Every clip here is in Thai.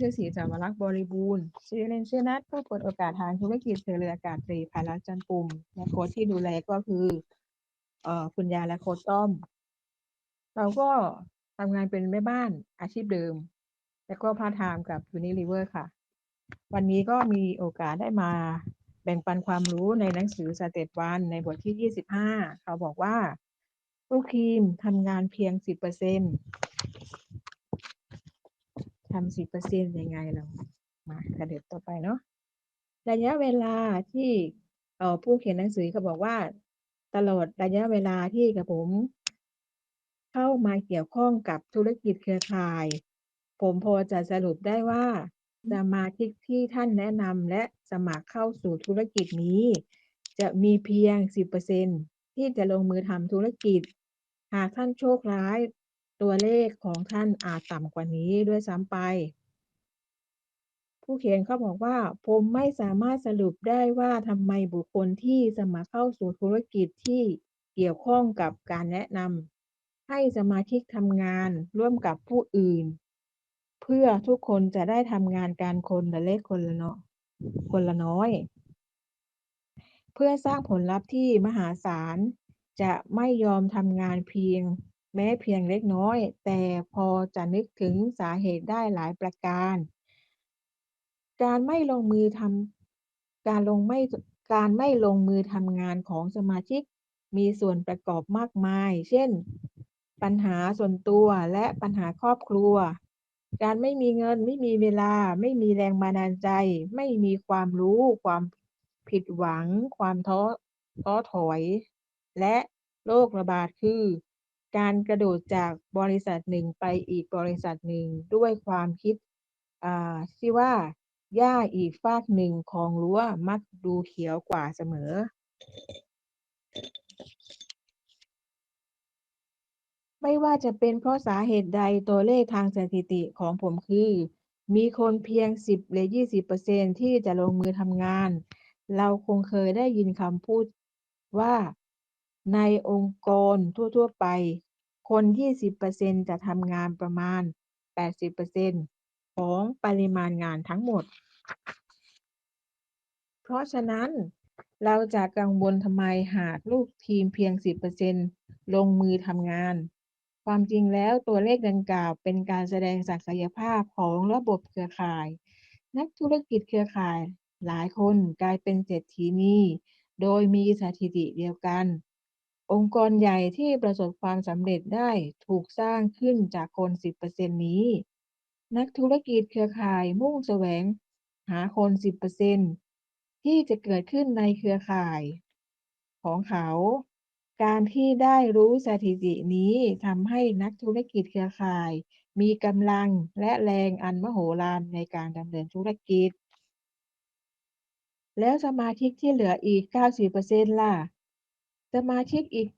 ชื่อศรีจามรักษ์บริบูรณ์ชื่อเล่นชื่อนัทผู้เปิดโอกาสทางธุรกิจเรืออากาศตรีภารัตน์จันปุ่มและโค้ชที่ดูแลก็คือเอ่อคุณยาและโค้ชต้อม เราก็ทำงานเป็นแม่บ้านอาชีพเดิม แล้วก็พาร์ทไทม์กับ Unilever ค่ะ วันนี้ก็มีโอกาสได้มาแบ่งปันความรู้ในหนังสือสเตปวันในบทที่ 25 เขาบอกว่า ลูกทีมทำงานเพียง 10% ทำ10%ยังไงเรามากระเด็บต่อไปเนาะระยะเวลาที่เออผู้เขียนหนังสือเขาบอกว่า ตลอดระยะเวลาที่กับผม เข้ามาเกี่ยวข้องกับธุรกิจเครือข่าย ผมพอจะสรุปได้ว่าสมาชิกที่ท่านแนะนำและสมัครเข้าสู่ธุรกิจนี้ จะมีเพียง 10%ที่จะลงมือทำธุรกิจ หากท่านโชคร้าย ตัวเลขของท่านอาจต่ำกว่านี้ด้วยซ้ำไป ผู้เขียนเขาบอกว่า ผมไม่สามารถสรุปได้ว่าทำไมบุคคลที่สมัครเข้าสู่ธุรกิจที่เกี่ยวข้องกับการแนะนำให้สมาชิกทำงานร่วมกับผู้อื่น เพื่อทุกคนจะได้ทำงานการคนละเล็กคนละเนาะคนละน้อย เพื่อสร้างผลลัพธ์ที่มหาศาลจะไม่ยอมทำงานเพียง แม้เพียงเล็กน้อย แต่พอจะนึกถึงสาเหตุได้หลายประการ การไม่ลงมือทำการลงไม่การไม่ลงมือทำงานของสมาชิกมีส่วนประกอบมากมาย เช่น ปัญหาส่วนตัวและปัญหาครอบครัว การไม่มีเงินไม่มีเวลา ไม่มีแรงบันดาลใจ ไม่มีความรู้ ความผิดหวัง ความท้อท้อถอย และโรคระบาดคือ การกระโดดจากบริษัทหนึ่งไปอีกบริษัทหนึ่งด้วยความคิดที่ว่าหญ้าอีกฟากหนึ่งของรั้วมักดูเขียวกว่าเสมอ ไม่ว่าจะเป็นเพราะสาเหตุใดตัวเลขทางสถิติของผมคือ มีคนเพียง 10หรือ20%ที่จะลงมือทำงาน เราคงเคยได้ยินคำพูดว่าในองค์กรทั่ว ๆ ไป คน20%จะทำงานประมาณ 80%ของปริมาณงานทั้งหมด เพราะฉะนั้นเราจะกังวลทำไมหากลูกทีมเพียง 10%ลงมือทำงาน ความจริงแล้วตัวเลขดังกล่าวเป็นการแสดงศักยภาพของระบบเครือข่าย นักธุรกิจเครือข่ายหลายคนกลายเป็นเศรษฐีนีโดยมีสถิติเดียวกัน องค์กรใหญ่ที่ประสบความสำเร็จได้ถูกสร้างขึ้นจากคน 10%นี้ นักธุรกิจเครือข่ายมุ่งแสวง หาคน 10%ที่จะเกิดขึ้นในเครือข่าย ของเขา การที่ได้รู้สถิตินี้ทำให้นักธุรกิจเครือข่าย มีกำลังและแรงอันมโหฬารในการดำเนินธุรกิจ แล้วสมาชิกที่เหลืออีก 90%ล่ะ สมาชิกอีก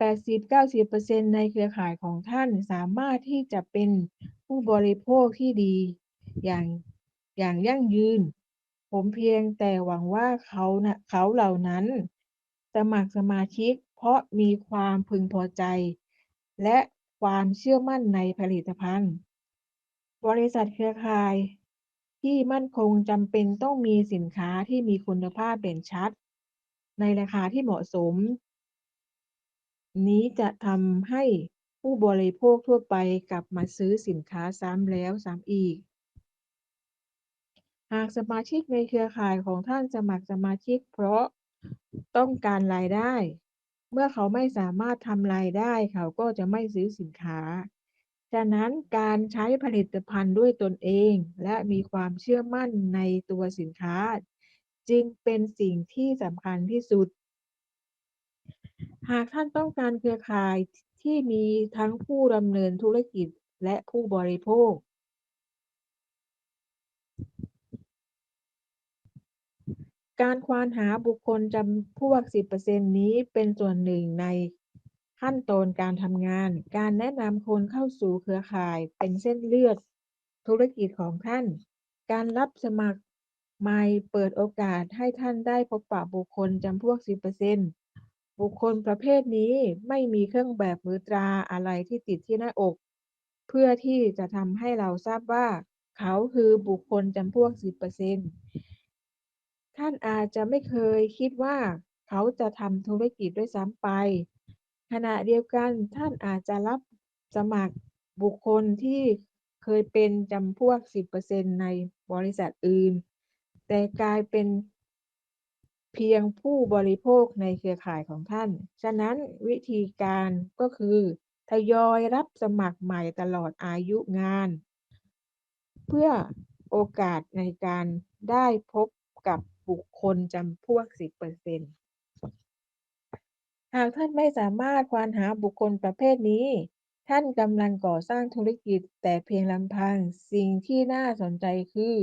80-90%ในเครือข่ายของท่านสามารถที่จะเป็นผู้บริโภคที่ดี อย่างอย่างยั่งยืน ผมเพียงแต่หวังว่าเขานะเขาเหล่านั้น สมัครสมาชิกเพราะมีความพึงพอใจ และความเชื่อมั่นในผลิตภัณฑ์ บริษัทเครือข่าย ที่มั่นคงจำเป็นต้องมีสินค้าที่มีคุณภาพเด่นชัด ในราคาที่เหมาะสม นี้จะทำให้ผู้บริโภคทั่วไปกลับมาซื้อสินค้าซ้ำแล้วซ้ำอีก หากสมาชิกในเครือข่ายของท่านสมัครสมาชิก เพราะต้องการรายได้ เมื่อเขาไม่สามารถทำรายได้เขาก็จะไม่ซื้อสินค้า ฉะนั้นการใช้ผลิตภัณฑ์ด้วยตนเอง และมีความเชื่อมั่นในตัวสินค้า จึงเป็นสิ่งที่สำคัญที่สุด หากท่านต้องการเครือข่ายที่มีทั้งผู้ดำเนินธุรกิจและผู้บริโภคการควานหาบุคคลจำพวก 10%นี้เป็นส่วนหนึ่งในขั้นตอนการทำงาน การแนะนำคนเข้าสู่เครือข่ายเป็นเส้นเลือดธุรกิจของท่าน การรับสมัครใหม่เปิดโอกาสให้ท่านได้พบปะบุคคลจำพวก 10% บุคคลประเภทนี้ไม่มีเครื่องแบบหรือตราอะไรที่ติดที่หน้าอก เพื่อที่จะทำให้เราทราบว่า เขาคือบุคคลจำพวก 10%ท่านอาจจะไม่เคยคิดว่าเขาจะทำธุรกิจด้วยซ้ำไป ขณะเดียวกันท่านอาจจะรับสมัครบุคคลที่เคยเป็นจำพวก 10%ในบริษัทอื่น แต่กลายเป็น เพียงผู้บริโภคในเครือข่ายของท่าน ฉะนั้นวิธีการก็คือทยอยรับสมัครใหม่ตลอดอายุงาน เพื่อโอกาสในการได้พบกับบุคคลจำพวก 10%หากท่านไม่สามารถควานหาบุคคลประเภทนี้ ท่านกำลังก่อสร้างธุรกิจแต่เพียงลำพัง สิ่งที่น่าสนใจคือ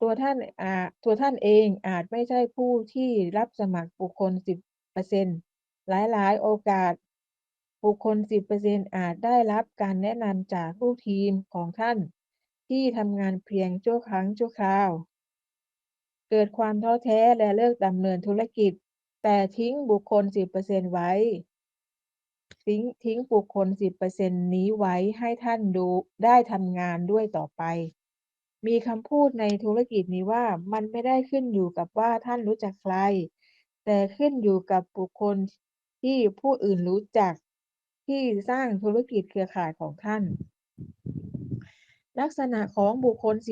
ตัวท่านอาตัวท่านเองอาจไม่ใช่ผู้ที่รับสมัครบุคคล 10%หลายๆ โอกาส บุคคล 10%อาจได้รับการแนะนำจากลูกทีมของท่าน ที่ทำงานเพียงชั่วครั้งชั่วคราว เกิดความท้อแท้และเลิกดำเนินธุรกิจ แต่ทิ้งบุคคล 10%ไว้ ทิ้งทิ้งบุคคล 10%นี้ไว้ให้ท่านดูได้ทำงานด้วยต่อไป มีคำพูดในธุรกิจนี้ว่า มันไม่ได้ขึ้นอยู่กับว่าท่านรู้จักใคร แต่ขึ้นอยู่กับบุคคลที่ผู้อื่นรู้จักที่สร้างธุรกิจเครือข่ายของท่าน ลักษณะของบุคคล 10%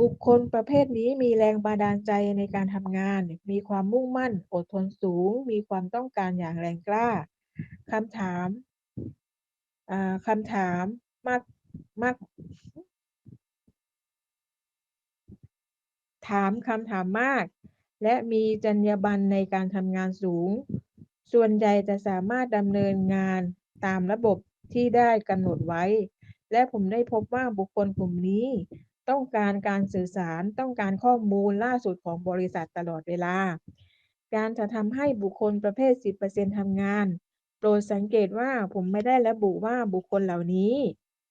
บุคคลประเภทนี้มีแรงบันดาลใจในการทำงาน มีความมุ่งมั่น อดทนสูง มีความต้องการอย่างแรงกล้าคำถามคำถามมากมาก ถามคำถามมาก และมีจรรยาบรรณในการทำงานสูง ส่วนใหญ่จะสามารถดำเนินงานตามระบบที่ได้กำหนดไว้ และผมได้พบว่าบุคคลกลุ่มนี้ ต้องการการสื่อสารต้องการข้อมูลล่าสุดของบริษัทตลอดเวลา การจะทำให้บุคคลประเภท 10%ทำงาน โปรดสังเกตว่าผมไม่ได้ระบุว่าบุคคลเหล่านี้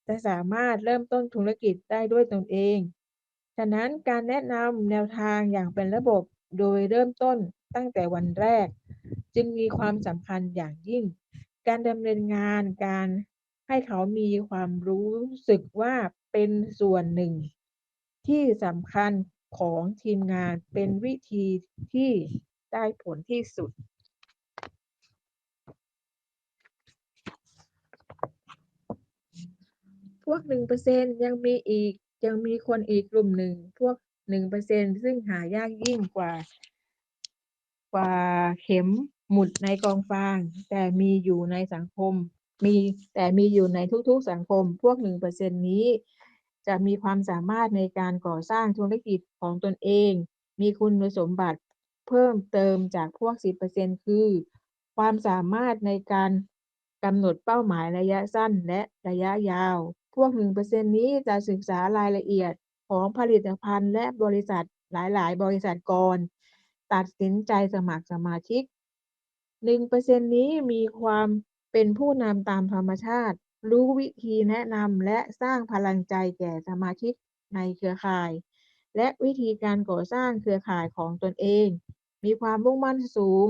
จะสามารถเริ่มต้นธุรกิจได้ด้วยตนเอง ฉะนั้นการแนะนำแนวทางอย่างเป็นระบบโดยเริ่มต้นตั้งแต่วันแรก จึงมีความสำคัญอย่างยิ่ง การดำเนินงานการให้เขามีความรู้สึกว่าเป็นส่วนหนึ่ง ที่สำคัญของทีมงานเป็นวิธีที่ได้ผลที่สุด พวกหนึ่งเปอร์เซ็นยังมีอีก ยังมีคนอีกกลุ่มหนึ่งพวกหนึ่งเปอร์เซ็นซึ่งหายากยิ่งกว่า กว่าเข็มหมุดในกองฟาง แต่มีอยู่ในสังคม มีแต่มีอยู่ในทุกๆสังคม พวกหนึ่งเปอร์เซ็นนี้ จะมีความสามารถในการก่อสร้างธุรกิจของตนเอง มีคุณสมบัติเพิ่มเติมจากพวก 10%คือ ความสามารถในการกำหนดเป้าหมายระยะสั้นและระยะยาว วก 1%นี้จะศึกษารายละเอียดของผลิตภัณฑ์และบริษัทหลาย ๆ บริษัทก่อน ตัดสินใจสมัครสมาชิก 1%นี้มีความเป็นผู้นำตามธรรมชาติ รู้วิธีแนะนำและสร้างพลังใจแก่สมาชิกในเครือข่าย และวิธีการก่อสร้างเครือข่ายของตนเอง มีความมุ่งมั่นสูง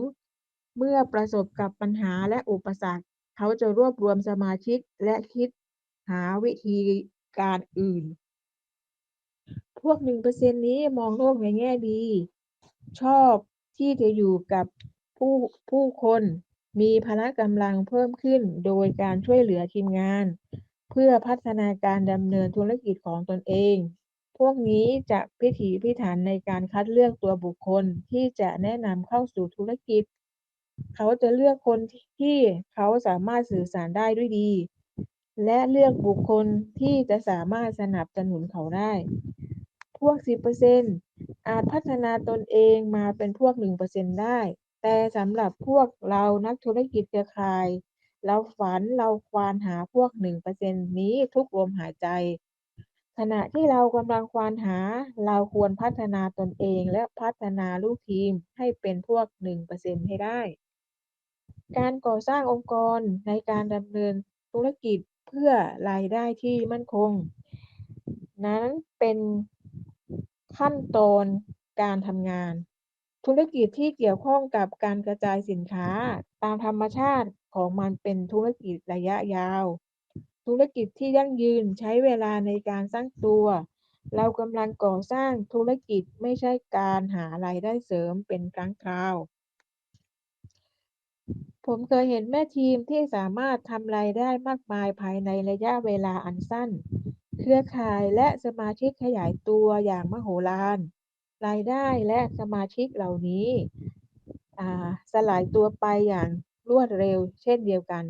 เมื่อประสบกับปัญหาและอุปสรรค เขาจะรวบรวมสมาชิกและคิด หาวิธีการอื่น พวกหนึ่งเปอร์เซ็นนี้มองโลกในแง่ดี ชอบที่จะอยู่กับผู้ผู้คนมีพละกำลังเพิ่มขึ้นโดยการช่วยเหลือทีมงาน เพื่อพัฒนาการดำเนินธุรกิจของตนเอง พวกนี้จะพิถีพิถันในการคัดเลือกตัวบุคคลที่จะแนะนำเข้าสู่ธุรกิจ เขาจะเลือกคนที่เขาสามารถสื่อสารได้ด้วยดี และเลือกบุคคลที่จะสามารถสนับสนุนเขาได้ พวก 10%อาจพัฒนาตนเองมาเป็นพวก 1%ได้ แต่สำหรับพวกเรานักธุรกิจเครือข่าย เราฝันเราควานหาพวก 1%นี้ทุกลมหายใจ ขณะที่เรากำลังควานหา เราควรพัฒนาตนเองและพัฒนาลูกทีมให้เป็นพวก 1%ให้ได้ การก่อสร้างองค์กรในการดำเนินธุรกิจ เพื่อรายได้ที่มั่นคง นั้นเป็นขั้นตอนการทำงาน ธุรกิจที่เกี่ยวข้องกับการกระจายสินค้าตามธรรมชาติของมันเป็นธุรกิจระยะยาว ธุรกิจที่ยั่งยืนใช้เวลาในการสร้างตัว เรากำลังก่อสร้างธุรกิจไม่ใช่การหารายได้เสริมเป็นครั้งคราว ผมเคยเห็นแม่ทีมที่สามารถทำรายได้มากมายภายในระยะเวลาอันสั้น เครือข่ายและสมาชิกขยายตัวอย่างมโหฬาร รายได้และสมาชิกเหล่านี้สลายตัวไปอย่างรวดเร็วเช่นเดียวกัน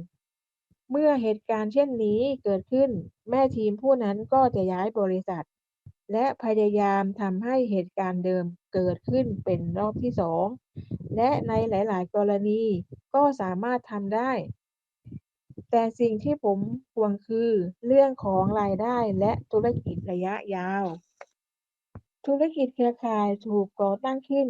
เมื่อเหตุการณ์เช่นนี้เกิดขึ้น แม่ทีมผู้นั้นก็จะย้ายบริษัท และพยายามทำให้เหตุการณ์เดิมเกิดขึ้นเป็นรอบที่สองและในหลาย ๆ กรณีก็สามารถทำได้ แต่สิ่งที่ผมห่วงคือเรื่องของรายได้และธุรกิจระยะยาว ธุรกิจเครือข่ายถูกก่อตั้งขึ้น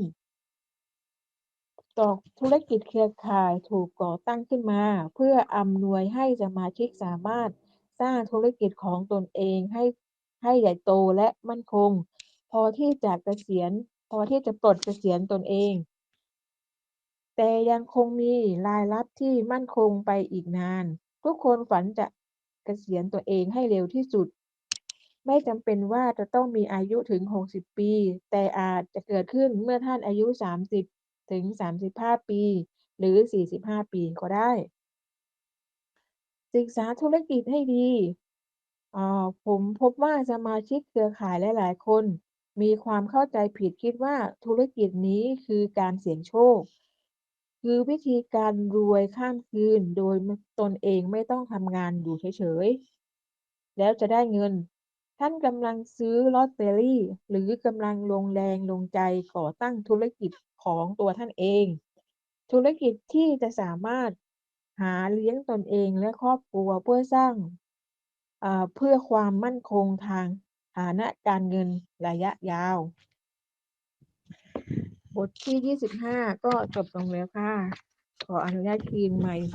ต่อธุรกิจเครือข่ายถูกก่อตั้งขึ้นมา เพื่ออำนวยให้สมาชิกสามารถสร้างธุรกิจของตนเองให้ ให้ใหญ่โตและมั่นคง พอที่จะเกษียณ พอที่จะปลดเกษียณตนเอง แต่ยังคงมีรายรับที่มั่นคงไปอีกนาน ทุกคนฝันจะเกษียณตัวเองให้เร็วที่สุด ไม่จำเป็นว่าจะต้องมีอายุถึง 60 ปี แต่อาจจะเกิดขึ้นเมื่อท่านอายุ 30 ถึง 35 ปี หรือ 45 ปีก็ได้ศึกษาธุรกิจให้ดี อ่า ผมพบว่าสมาชิกเครือข่ายหลาย ๆ คน มีความเข้าใจผิดคิดว่าธุรกิจนี้คือการเสี่ยงโชค คือวิธีการรวยข้ามคืนโดยตนเองไม่ต้องทำงานอยู่เฉย ๆ แล้วจะได้เงิน ท่านกำลังซื้อลอตเตอรี่ หรือกำลังลงแรงลงใจก่อตั้งธุรกิจของตัวท่านเอง ธุรกิจที่จะสามารถหาเลี้ยงตนเองและครอบครัวเพื่อสร้าง อ่าเพื่อความมั่นคงทางฐานะการเงินระยะยาว บทที่ 25 ก็จบลงแล้วค่ะ ขออนุญาตคืนไมค์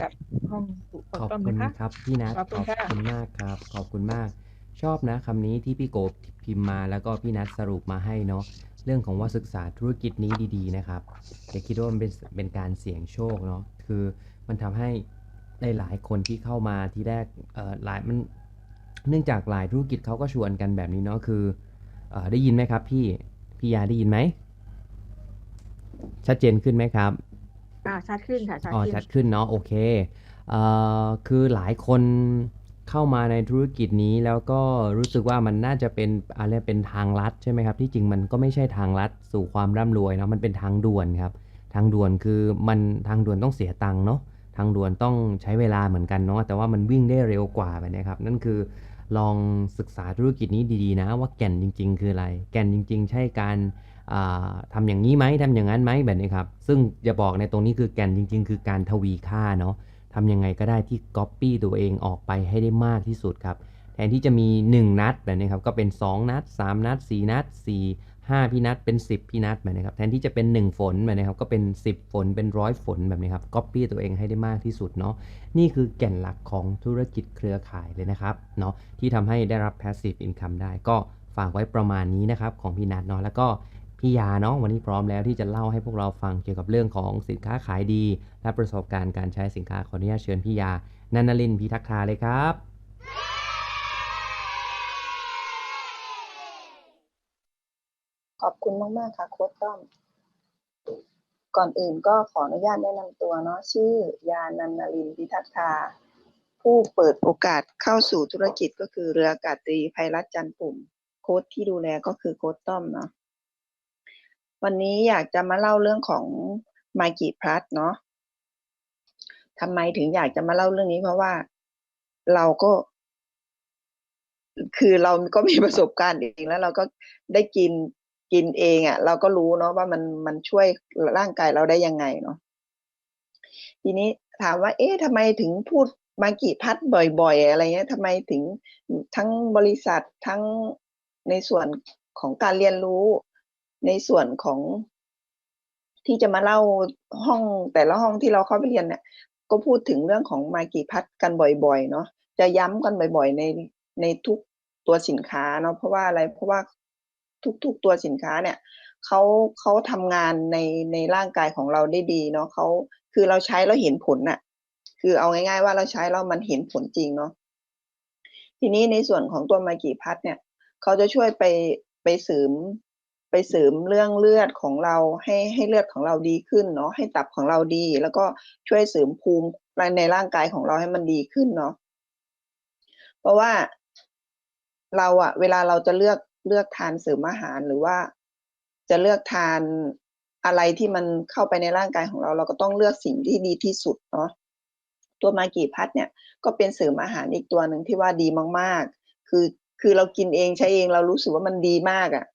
กับห้องสุขขอบต้อมคุนะณคะ ครับพี่นัทขอบคุณค่ะมากครับ ขอบคุณมาก ชอบนะคำนี้ที่พี่โกบพิมพ์มาแล้วก็พี่นัทสรุปมาให้เนาะเรื่องของว่าศึกษาธุรกิจนี้ดีๆนะครับอย่าคิดว่ามันเป็นเป็นการเสี่ยงโชคเนาะคือมันทำให้ได้ หลายคนที่เข้ามาที่แรกเอ่อหลายมันเนื่องจากหลายธุรกิจเขาก็ชวนกันแบบนี้เนาะคือเออได้ยินไหมครับพี่พี่ยาได้ยินไหมชัดเจนขึ้นไหมครับอ่าชัดขึ้นค่ะชัดอ๋อขึ้นชัดขึ้นเนาะโอเคเอ่อคือหลายคนเข้ามาในธุรกิจนี้แล้วก็รู้สึกว่ามันน่าจะเป็นอะไรเป็นทางลัดใช่ไหมครับ ที่จริงมันก็ไม่ใช่ทางลัดสู่ความร่ำรวยเนาะมันเป็นทางด่วนครับ ทางด่วนคือมันทางด่วนต้องเสียตังค์เนาะ ทางด่วนต้องใช้เวลาเหมือนกันเนาะแต่ว่ามันวิ่งได้เร็วกว่าแบบนี้ครับ นั่นคือลองศึกษาธุรกิจนี้ดีๆนะ ว่าแก่นจริง ๆ คืออะไร แก่นจริง ๆ ใช่การอ่าทำอย่างนี้ไหมทำอย่างนั้นไหมแบบนี้ครับ ซึ่งจะบอกในตรงนี้คือแก่นจริง ๆ คือการทวีค่าเนาะทำยังไงก็ได้ที่ก๊อปปี้ตัวเองออกไปให้ได้มากที่สุดครับ แทนที่จะมี 1 นัดแบบนี้ครับ ก็เป็น 2 นัด 3 นัด 4 นัด 4 5 พี่นัดเป็น 10 พี่นัดแบบนี้ครับแทนที่จะเป็น 1 ฝนแบบนี้ครับก็เป็น 10 ฝนเป็นร้อยฝนแบบนี้ครับก๊อปปี้ตัวเองให้ได้มากที่สุดเนาะนี่คือแก่นหลักของธุรกิจเครือข่ายเลยนะครับเนาะที่ทำให้ได้รับ passive income ได้ก็ฝากไว้ประมาณนี้นะครับของพี่นัดเนาะแล้วก็พี่ยาเนาะวันนี้พร้อมแล้วที่จะเล่าให้พวกเราฟังเกี่ยวกับเรื่องของสินค้าขายดี และประสบการณ์การใช้สินค้าขออนุญาตเชิญพี่ยานันนลินพิทักษ์ทาเลยครับ ขอบคุณมาก ๆ ค่ะ โค้ชต้อม ก่อนอื่นก็ขออนุญาตแนะนำตัวเนาะชื่อยานันนารินพิทักษ์ทาผู้เปิดโอกาสเข้าสู่ธุรกิจก็คือเรืออากาศตรีภัยรัตน์จันปุ่ม โค้ชที่ดูแลก็คือโค้ชต้อมเนาะวันนี้อยากจะมาเล่าเรื่องของมากิพลัสเนาะทำไมถึงอยากจะมาเล่าเรื่องนี้เพราะว่าเราก็ คือเราก็มีประสบการณ์เองแล้วเราก็ได้กิน กินเองอะ่ะ เราก็รู้เนาะว่ามันมันช่วยร่างกายเราได้ยังไงเนาะทีนี้ถามว่า เอ๊ะทำไมถึงพูดมากี่พัดบ่อย ๆ อะไรเงี้ยทำไมถึงทั้งบริษัททั้งในส่วนของการเรียนรู้ ในส่วนของ ที่จะมาเล่าห้องแต่ละห้องที่เราเข้าไปเรียนเนี่ยก็พูดถึงเรื่องของมากี่พัดกันบ่อย ๆ เนาะจะย้ำกันบ่อย ๆ ในในทุกตัวสินค้าเนาะเพราะว่าอะไรเพราะว่า ทุก ๆ ตัวสินค้าเนี่ยเขาเขาทำงานในในร่างกายของเราได้ดีเนาะเขาคือเราใช้แล้วเห็นผลน่ะ คือเอาง่าย ๆ ว่าเราใช้แล้วมันเห็นผลจริงเนาะทีนี้ในส่วนของตัวมากิพัดเนี่ยเขาจะช่วยไปไปเสริมไปเสริมเรื่องเลือดของเราให้ให้เลือดของเราดีขึ้นเนาะให้ตับของเราดี แล้วก็ช่วยเสริมภูมิในร่างกายของเราให้มันดีขึ้นเนาะเพราะว่าเราอะเวลาเราจะเลือก เลือกทานเสริมอาหารหรือว่า จะเลือกทานอะไรที่มันเข้าไปในร่างกายของเรา เราก็ต้องเลือกสิ่งที่ดีที่สุดเนาะตัวมากีพัดเนี่ย ก็เป็นเสริมอาหารอีกตัวหนึ่งที่ว่าดีมากๆ คือคือเรากินเองใช้เองเรารู้สึกว่ามันดีมากอะ่ะ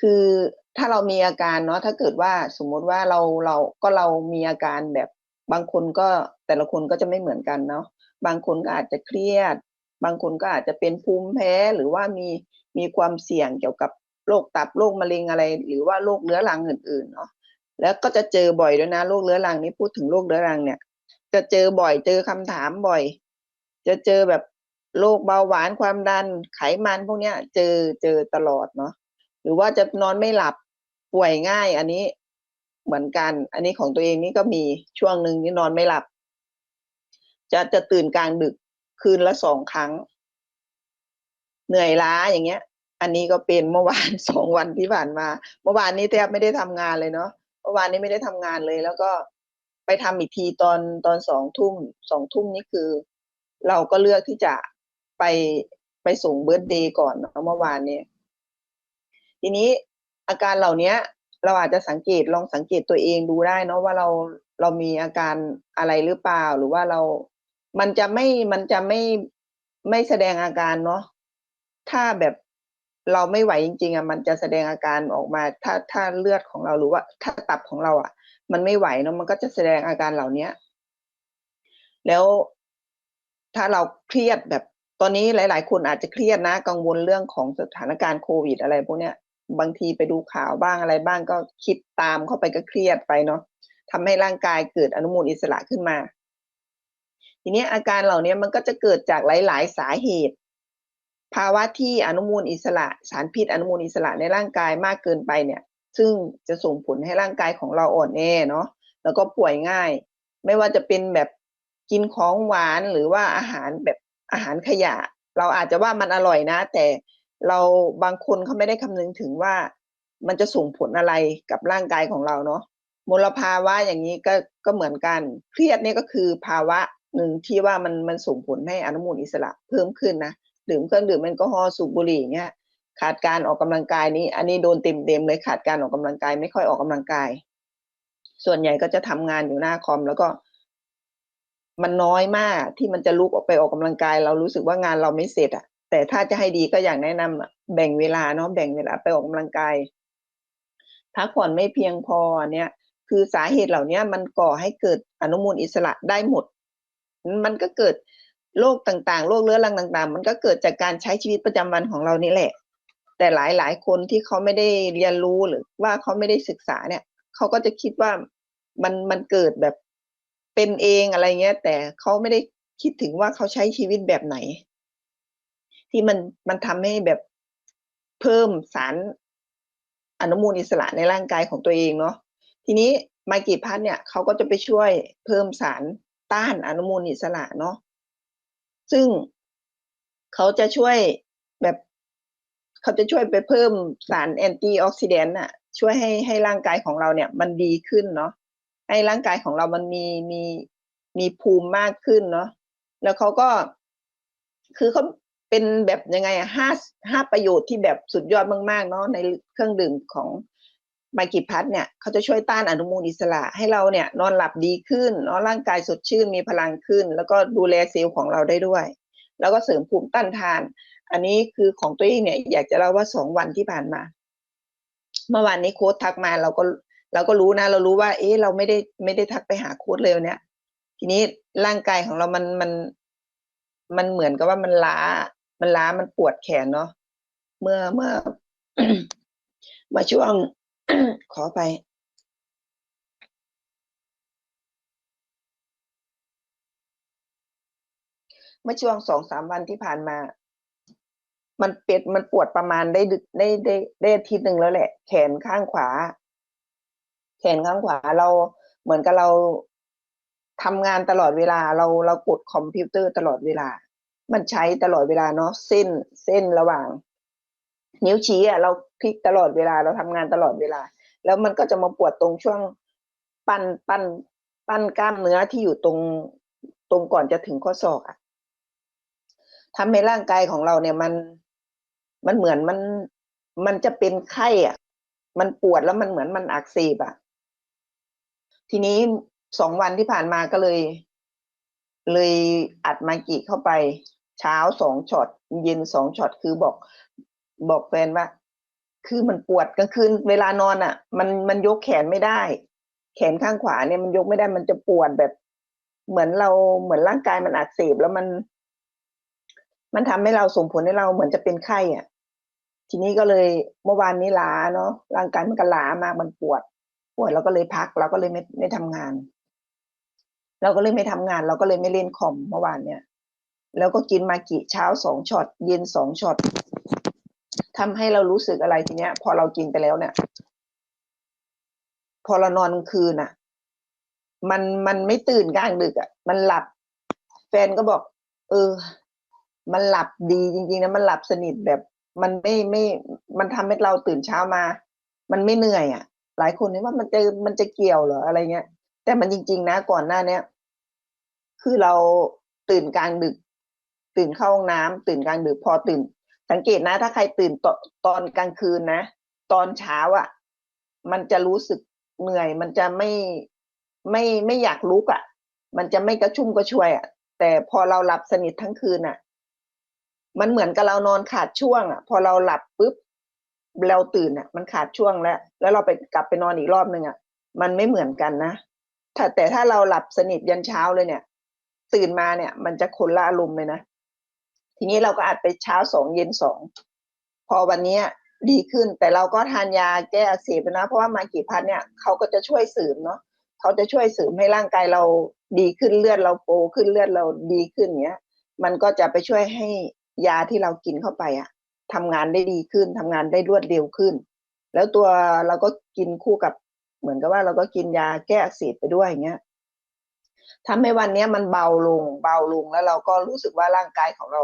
คือถ้าเรามีอาการเนาะถ้าเกิดว่าสมมติว่าเราเราก็เรามีอาการแบบบางคนก็แต่ละคนก็จะไม่เหมือนกันเนาะบางคนก็อาจจะเครียด บางคนก็อาจจะเป็นภูมิแพ้หรือว่ามีมีความเสี่ยงเกี่ยวกับโรคตับโรคมะเร็งอะไร หรือว่าโรคเรื้อรังอื่นๆเนาะแล้วก็จะเจอบ่อยด้วยนะโรคเรื้อรังนี่พูดถึงโรคเรื้อรังเนี่ย จะเจอบ่อยเจอคำถามบ่อย จะเจอแบบโรคเบาหวานความดันไขมันพวกเนี้ย เจอเจอตลอดเนาะหรือว่าจะนอนไม่หลับป่วยง่าย อันนี้เหมือนกัน อันนี้ของตัวเองนี่ก็มีช่วงหนึ่งนี่นอนไม่หลับ จะจะตื่นกลางดึก คืนละสองครั้ง เหนื่อยล้าอย่างเงี้ย อันนี้ก็เป็นเมื่อวานสองวันที่ผ่านมา เมื่อวานนี้แทบไม่ได้ทำงานเลยเนาะเมื่อวานนี้ไม่ได้ทำงานเลย แล้วก็ไปทำอีกทีตอนตอนสองทุ่มสองทุ่มนี่คือ เราก็เลือกที่จะไปไปส่งเบิร์ดเดย์ก่อนเนาะเมื่อวานนี้ทีนี้อาการเหล่านี้เราอาจจะสังเกตลองสังเกตตัวเองดูได้เนาะว่าเราเรามีอาการอะไรหรือเปล่า หรือว่าเรา มันจะไม่มันจะไม่ไม่แสดงอาการเนาะถ้าแบบเราไม่ไหวจริงๆอะมันจะแสดงอาการออกมา ถ้าถ้าเลือดของเราหรือว่า ถ้าตับของเรา อะ มันไม่ไหวเนาะมันก็จะแสดงอาการเหล่านี้แล้วถ้าเราเครียดแบบตอนนี้หลาย ๆ คนอาจจะเครียดนะ กังวลเรื่องของสถานการณ์โควิดอะไรพวกเนี้ยบางทีไปดูข่าวบ้างอะไรบ้างก็คิดตามเข้าไปก็เครียดไปเนาะทำให้ร่างกายเกิดอนุมูลอิสระขึ้นมา ทีนี้อาการเหล่านี้มันก็จะเกิดจากหลาย ๆ สาเหตุ ภาวะที่อนุมูลอิสระ สารพิษอนุมูลอิสระในร่างกายมากเกินไปเนี่ย ซึ่งจะส่งผลให้ร่างกายของเราอ่อนแอเนาะแล้วก็ป่วยง่าย ไม่ว่าจะเป็นแบบกินของหวานหรือว่าอาหารแบบอาหารขยะ เราอาจจะว่ามันอร่อยนะ แต่เราบางคนเขาไม่ได้คำนึงถึงว่ามันจะส่งผลอะไรกับร่างกายของเราเนาะมลภาวะอย่างนี้ก็ก็เหมือนกัน เครียดนี่ก็คือภาวะ หนึ่งที่ว่ามันมันส่งผลให้อนุมูลอิสระเพิ่มขึ้นนะดื่มเครื่องดื่มแอลกอฮอล์สูบบุหรี่เงี้ยขาดการออกกำลังกายนี้ อันนี้โดนเต็มเต็มเลยขาดการออกกำลังกายไม่ค่อยออกกำลังกาย ส่วนใหญ่ก็จะทำงานอยู่หน้าคอมแล้วก็ มันน้อยมากที่มันจะลุกออกไปออกกำลังกาย เรารู้สึกว่างานเราไม่เสร็จอะแต่ถ้าจะให้ดีก็อย่ากแนะนำแบ่งเวลาเนาะแบ่งเวลาไปออกกำลังกายพักผ่อนไม่เพียงพอเนี่ย คือสาเหตุเหล่านี้มันก่อให้เกิดอนุมูลอิสระได้หมด มันก็เกิดโรคต่างๆ โรคเรื้อรังต่าง ๆ มันก็เกิดจากการใช้ชีวิตประจำวันของเรานี่แหละ แต่หลายๆคนที่เขาไม่ได้เรียนรู้หรือว่าเขาไม่ได้ศึกษาเนี่ย เขาก็จะคิดว่ามันมันเกิดแบบเป็นเองอะไรเงี้ย แต่เขาไม่ได้คิดถึงว่าเขาใช้ชีวิตแบบไหน ที่มันมันทำให้แบบเพิ่มสารอนุมูลอิสระในร่างกายของตัวเองเนาะทีนี้ไมกีพัทเนี่ยเขาก็จะไปช่วยเพิ่มสาร ต้านอนุมูลอิสระเนาะซึ่งเขาจะช่วยแบบเขาจะช่วยไปเพิ่มสารแอนตี้ออกซิแดนต์น่ะช่วยให้ให้ร่างกายของเราเนี่ย มันดีขึ้นเนาะให้ร่างกายของเรามันมีมีมีภูมิมากขึ้นเนาะแล้วเขาก็ คือเขาเป็นแบบยังไงอะห้าห้าประโยชน์ที่แบบสุดยอดมาก ๆ เนาะในเครื่องดื่มของ ไมกิพัทเนี่ยเขาจะช่วยต้านอนุมูลอิสระให้เราเนี่ยนอนหลับดีขึ้นเนาะร่างกายสดชื่นมีพลังขึ้น แล้วก็ดูแลเซลล์ของเราได้ด้วย แล้วก็เสริมภูมิต้านทาน อันนี้คือของตัวเองเนี่ยอยากจะเล่าว่าสองวันที่ผ่านมา เมื่อวานนี้โค้ดทักมาเราก็เราก็รู้นะ เรารู้ว่า เอ๊ะเราไม่ได้ไม่ได้ทักไปหาโค้ดเลยเนี่ยทีนี้ร่างกายของเรามันมัน มันเหมือนกับว่ามันล้า มันล้ามันปวดแขนเนาะเมื่อเมื่อมาช่วง ขอไปเมื่อช่วงสองสามวันที่ผ่านมา มันเป็ดมันปวดประมาณได้ดึกได้ได้ได้อาทิตย์หนึ่งแล้วแหละ แขนข้างขวา แขนข้างขวาเราเหมือนกับเราทำงานตลอดเวลาเราเรากดคอมพิวเตอร์ตลอดเวลา มันใช้ตลอดเวลาเนาะเส้นเส้นระหว่าง นิ้วชี้อะเราพลิกตลอดเวลาเราทำงานตลอดเวลา แล้วมันก็จะมาปวดตรงช่วงปั้นปั้นปั้นกล้ามเนื้อที่อยู่ตรงตรงก่อนจะถึงข้อศอกอะทำให้ร่างกายของเราเนี่ยมันมันเหมือนมันมันจะเป็นไข้อะ มันปวดแล้วมันเหมือนมันอักเสบอะ ทีนี้สองวันที่ผ่านมาก็เลย เลยอัดมากิเข้าไป เช้าสองช็อตเย็นสองช็อตคือบอก บอกแฟนว่า คือมันปวดกลางคืนเวลานอนอะ มันมันยกแขนไม่ได้ แขนข้างขวาเนี่ยมันยกไม่ได้มันจะปวดแบบ เหมือนเราเหมือนร่างกายมันอักเสบแล้วมัน มันทำให้เราส่งผลให้เราเหมือนจะเป็นไข้อะ ทีนี้ก็เลยเมื่อวานนี้ล้าเนาะร่างกายมันก็ล้ามากมันปวด ปวดเราก็เลยพักเราก็เลยไม่ไม่ทำงาน เราก็เลยไม่ทำงาน เราก็เลยไม่เล่นคอมเมื่อวานเนี่ยแล้วก็กินมากิเช้าสองช็อตเย็นสองช็อต ทำให้เรารู้สึกอะไรทีเนี้ย พอเรากินไปแล้วเนี่ย พอเรานอนคืนอะ มันมันไม่ตื่นกลางดึกอะ มันหลับ แฟนก็บอก เออ มันหลับดีจริงๆนะมันหลับสนิทแบบ มันไม่ไม่ มันทำให้เราตื่นเช้ามา มันไม่เหนื่อยอะ หลายคนนี่ว่ามันจะมันจะเกี่ยวเหรออะไรเงี้ย แต่มันจริง ๆ นะก่อนหน้าเนี้ยคือเราตื่นกลางดึก ตื่นเข้าห้องน้ำตื่นกลางดึกพอตื่น สังเกตนะ ถ้าใครตื่นตตอนกลางคืนนะ ตอนเช้าอะ มันจะรู้สึกเหนื่อย มันจะไม่ไม่ไม่อยากลุกอะ มันจะไม่กระชุ่มกระชวยอะ แต่พอเราหลับสนิททั้งคืนอะ มันเหมือนกับเรานอนขาดช่วงอะ พอเราหลับปุ๊บเราตื่นอะ มันขาดช่วงแล้ว แล้วเราไปกลับไปนอนอีกรอบหนึ่งอะ มันไม่เหมือนกันนะถ้าแต่ถ้าเราหลับสนิทยันเช้าเลยเนี่ย ตื่นมาเนี่ย มันจะคนละอารมณ์เลยนะ ทีนี้เราก็อัดไปเช้าสองเย็นสองพอวันนี้ดีขึ้นแต่เราก็ทานยาแก้อักเสบนะ เพราะว่ามากี่พันเนี่ยเขาก็จะช่วยเสริมเนาะเขาจะช่วยเสริมให้ร่างกายเราดีขึ้นเลือดเราโปขึ้นเลือดเราดีขึ้นเนี้ย มันก็จะไปช่วยให้ยาที่เรากินเข้าไปอะทำงานได้ดีขึ้นทำงานได้รวดเร็วขึ้น แล้วตัวเราก็กินคู่กับเหมือนกับว่าเราก็กินยาแก้อักเสบไปด้วยอย่างเงี้ย ทำให้วันเนี้ยมันเบาลง เบาลงแล้วเราก็รู้สึกว่าร่างกายของเรา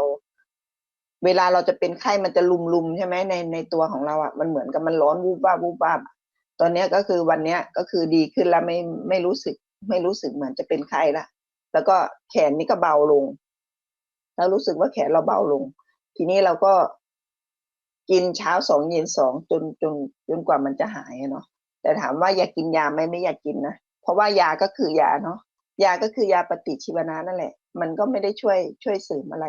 เวลาเราจะเป็นไข้มันจะลุมๆใช่ไหมในในตัวของเราอะมันเหมือนกับมันร้อนวูบวาบวูบวาบตอนเนี้ยก็คือวันเนี้ยก็คือดีขึ้นแล้วไม่ไม่รู้สึก ไม่รู้สึกเหมือนจะเป็นไข้ละแล้วก็แขนนี่ก็เบาลง แล้วรู้สึกว่าแขนเราเบาลง ทีนี้เราก็กินเช้าสองเย็นสองจนจนจนกว่ามันจะหายเนาะแต่ถามว่าอยากกินยาไหมไม่อยากกินนะเพราะว่ายาก็คือยาเนาะ ยาก็คือยาปฏิชีวนะนั่นแหละ มันก็ไม่ได้ช่วยช่วยเสริมอะไร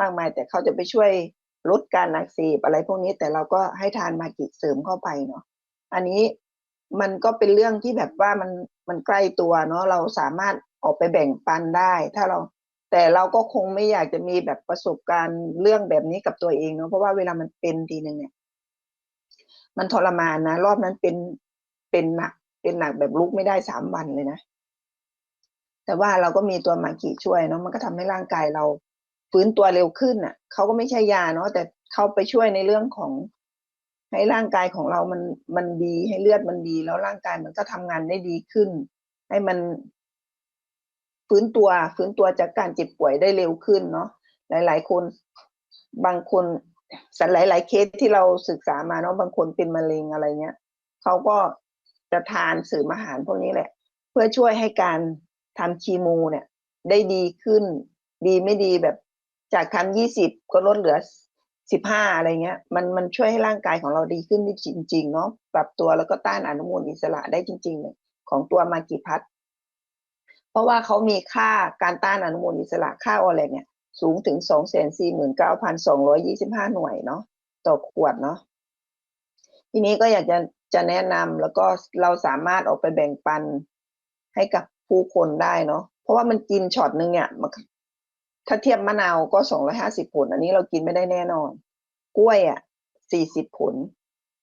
มากมาย แต่เขาจะไปช่วยลดการอักเสบอะไรพวกนี้แต่เราก็ให้ทานมากิเสริมเข้าไปเนาะอันนี้มันก็เป็นเรื่องที่แบบว่ามันมันใกล้ตัวเนาะเราสามารถออกไปแบ่งปันได้ ถ้าเราแต่เราก็คงไม่อยากจะมีแบบประสบการณ์เรื่องแบบนี้กับตัวเองเนาะเพราะว่าเวลามันเป็นทีหนึ่งเนี่ย มันทรมานนะ รอบนั้นเป็นเป็นหนัก เป็นหนักแบบลุกไม่ได้สามวันเลยนะ แต่ว่าเราก็มีตัวมากิช่วยเนาะมันก็ทำให้ร่างกายเราฟื้นตัวเร็วขึ้นอะเขาก็ไม่ใช่ยาเนาะแต่เขาไปช่วยในเรื่องของให้ร่างกายของเรามันมันดีให้เลือดมันดี แล้วร่างกายมันก็ทำงานได้ดีขึ้น ให้มันฟื้นตัวฟื้นตัวจากการเจ็บป่วยได้เร็วขึ้นเนาะหลาย ๆ คนบางคนสันหลาย ๆ เคสที่เราศึกษามาเนาะบางคนเป็นมะเร็งอะไรเงี้ยเขาก็จะทานเสริมอาหารพวกนี้แหละ เพื่อช่วยให้การ ทำคีโมเนี่ย ได้ดีขึ้น ดีไม่ดีแบบจากทำยี่สิบก็ลดเหลือสิบห้าอะไรเงี้ย มันมันช่วยให้ร่างกายของเราดีขึ้นจริง ๆ เนาะปรับตัวแล้วก็ต้านอนุมูลอิสระได้จริงๆเลยของตัวมากิพัทเพราะว่าเขามีค่าการต้านอนุมูลอิสระค่าออแลกเนี่ย สูงถึงสองแสนสี่หมื่นเก้าพันสองร้อยี่สิบห้าหน่วยเนาะต่อขวดเนาะทีนี้ก็อยากจะจะแนะนำแล้วก็เราสามารถออกไปแบ่งปันให้กับ ผู้คนได้เนาะเพราะว่ามันกินช็อตนึงเนี่ยมันถ้าเทียบมะนาวก็สองร้อยห้าสิบผล อันนี้เรากินไม่ได้แน่นอน กล้วยอะสี่สิบผล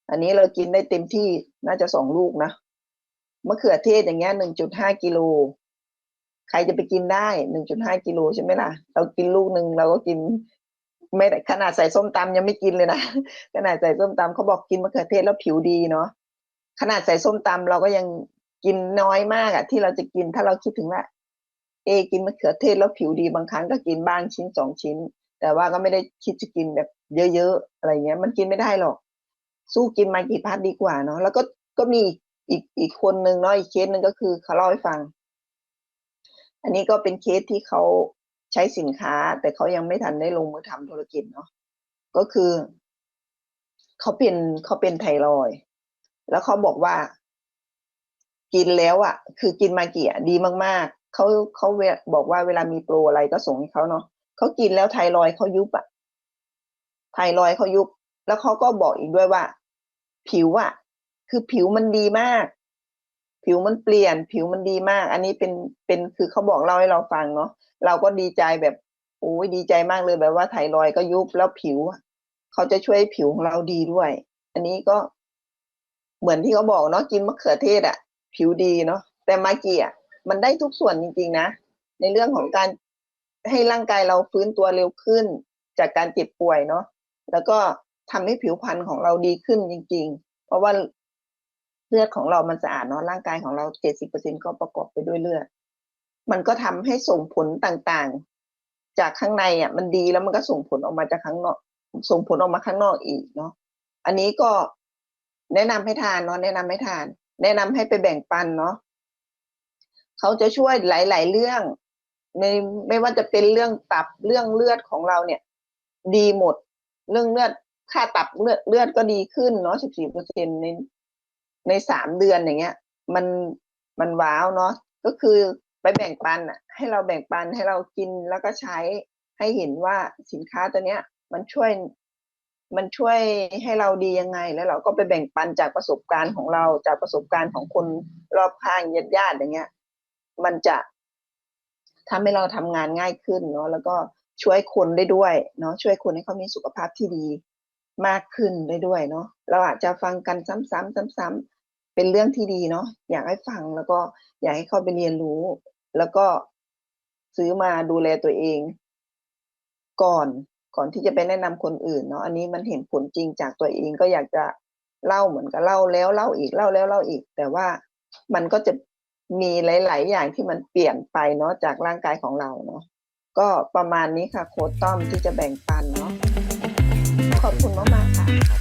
อันนี้เรากินได้เต็มที่น่าจะสองลูกนะมะเขือเทศอย่างเงี้ยหนึ่งจุดห้ากิโลใครจะไปกินได้หนึ่งจุดห้ากิโลใช่ไหมล่ะ เรากินลูกหนึ่งเราก็กิน ไม่ขนาดใส่ส้มตำยังไม่กินเลยนะขนาดใส่ส้มตำเขาบอกกินมะเขือเทศแล้วผิวดีเนาะขนาดใส่ส้มตำเราก็ยัง กินน้อยมากอะที่เราจะกินถ้าเราคิดถึงว่า เอ กินมะเขือเทศแล้วผิวดีบางครั้งก็กินบ้างชิ้นสองชิ้น แต่ว่าก็ไม่ได้คิดจะกินแบบเยอะๆอะไรเงี้ย มันกินไม่ได้หรอก สู้กินมากี่พัดดีกว่าเนาะแล้วก็ก็มีอีกอีกคนนึงเนาะอีกเคสหนึ่งก็คือเขาเล่าให้ฟัง อันนี้ก็เป็นเคสที่เขาใช้สินค้า แต่เขายังไม่ทันได้ลงมือทำธุรกิจเนาะก็คือเขาเป็นเขาเป็นไทรอยแล้วเขาบอกว่า กินแล้วอะ คือกินมากี่อะดีมากๆเขาเขาเบอกว่าเวลามีโปรอะไรก็ส่งให้เขาเนาะเขากินแล้วไทรอยเขายุบอะไทรอยเขายุบ แล้วเขาก็บอกอีกด้วยว่า ผิวอะ คือผิวมันดีมาก ผิวมันเปลี่ยน ผิวมันดีมาก อันนี้เป็นเป็นคือเขาบอกเล่าให้เราฟังเนาะเราก็ดีใจแบบโอ้ยดีใจมากเลยแบบว่าไทรอยก็ยุบแล้วผิวเขาจะช่วยผิวของเราดีด้วย อันนี้ก็เหมือนที่เขาบอกเนาะกินมะเขือเทศอะ ผิวดีเนาะแต่มาเกียมันได้ทุกส่วนจริงๆนะ ในเรื่องของการให้ร่างกายเราฟื้นตัวเร็วขึ้น จากการเจ็บป่วยเนาะแล้วก็ทำให้ผิวพรรณของเราดีขึ้นจริง ๆ เพราะว่าเลือดของเรามันสะอาดเนาะร่างกายของเราเจ็ดสิบเปอร์เซ็นก็ประกอบไปด้วยเลือด มันก็ทำให้ส่งผลต่างๆ จากข้างในอะ มันดีแล้วมันก็ส่งผลออกมาจากข้างนอก ส่งผลออกมาข้างนอกอีกเนาะอันนี้ก็แนะนำให้ทานเนาะแนะนำให้ทาน แนะนำให้ไปแบ่งปันเนาะเขาจะช่วยหลาย ๆ เรื่องในไม่ว่าจะเป็นเรื่องตับเรื่องเลือดของเราเนี่ย ดีหมด เรื่องเลือดค่าตับเลือดเลือดก็ดีขึ้นเนาะสิบสี่เปอร์เซ็นในในสามเดือนอย่างเงี้ย มันมันว้าวเนาะก็คือไปแบ่งปันอะ ให้เราแบ่งปันให้เรากินแล้วก็ใช้ให้เห็นว่าสินค้าตัวเนี้ย มันช่วย มันช่วยให้เราดียังไง แล้วเราก็ไปแบ่งปันจากประสบการณ์ของเราจากประสบการณ์ของคนรอบข้างญาติญาติอย่างเงี้ย มันจะทำให้เราทำงานง่ายขึ้นเนาะแล้วก็ช่วยคนได้ด้วยเนาะช่วยคนให้เขามีสุขภาพที่ดีมากขึ้นได้ด้วยเนาะเราอาจจะฟังกันซ้ำๆซ้ำๆเป็นเรื่องที่ดีเนาะอยากให้ฟังแล้วก็อยากให้เข้าไปเรียนรู้ แล้วก็ซื้อมาดูแลตัวเอง ก่อน ก่อนที่จะไปแนะนำคนอื่นเนาะอันนี้มันเห็นผลจริงจากตัวเองก็อยากจะเล่าเหมือนกับเล่าแล้วเล่าอีกเล่าแล้วเล่าอีก แต่ว่ามันก็จะมีหลาย ๆ อย่างที่มันเปลี่ยนไปเนาะจากร่างกายของเราเนาะก็ประมาณนี้ค่ะโค้ดต้อมที่จะแบ่งปันเนาะขอบคุณมากๆค่ะ